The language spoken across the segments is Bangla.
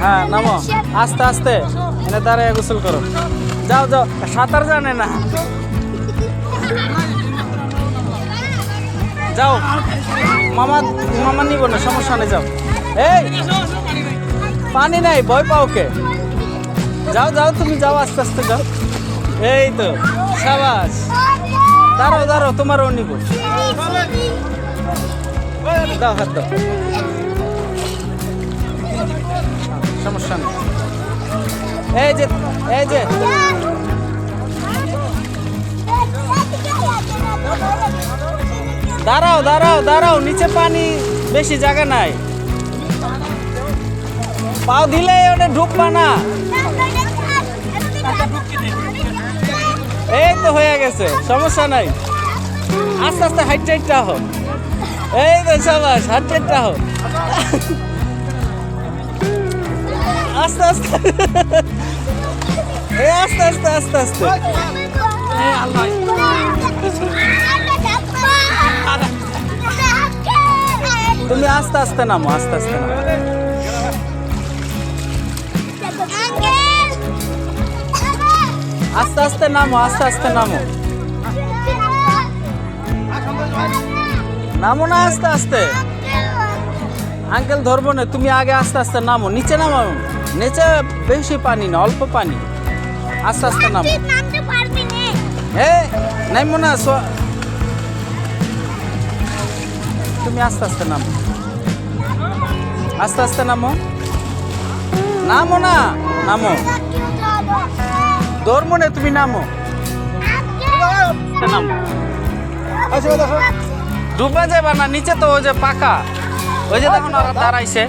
হ্যাঁ নামো। আস্তে আস্তে। এনে দাঁড়ায় গোসল করো। যাও যাও। সাঁতার জানে না। যাও। মামা মামা নিব না, সমস্যা নেই, যাও। এই! পানি নাই, ভয় পাও কে? যাও যাও, তুমি যাও, আস্তে আস্তে যাও। এই তো, সাবাস। দাঁড়াও দাঁড়াও, তোমারও নিব। দাও, হাত দাও। সমস্যা নেই। এই যে এই যে। দাঁড়াও দাঁড়াও দাঁড়াও, নিচে পানি বেশি জায়গা নাই। পাও দিলে ওটা ঢুকবা না। এই তো হয়ে গেছে, সমস্যা নাই। আস্তে আস্তে হাইট টাইটটা হোক। এই তো সবাস হাইট হোক। আস্তে আস্তে। এই আস্তে আস্তে আস্তে আস্তে। তুমি আস্তে আস্তে নামো আস্তে আস্তে নামো। আস্তে আস্তে নামো আস্তে আস্তে নামো। নামো না আস্তে আস্তে। আঙ্কেল ধরবো না তুমি আগে আস্তে আস্তে নামো নিচে নামো। নিচে বেশি পানি না অল্প পানি। আস্তে আস্তে নামো। নামতে পারবি না। তুমি আস্তে আস্তে নামো। আস্তে আস্তে নামো। নামো না নামো। ধরবো মনে তুমি নামো। নামো। ডুবে যাবে না নিচে তো ওই যে পাকা। ওই যে দেখুন ওরা দাঁড়াইছে।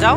যাও।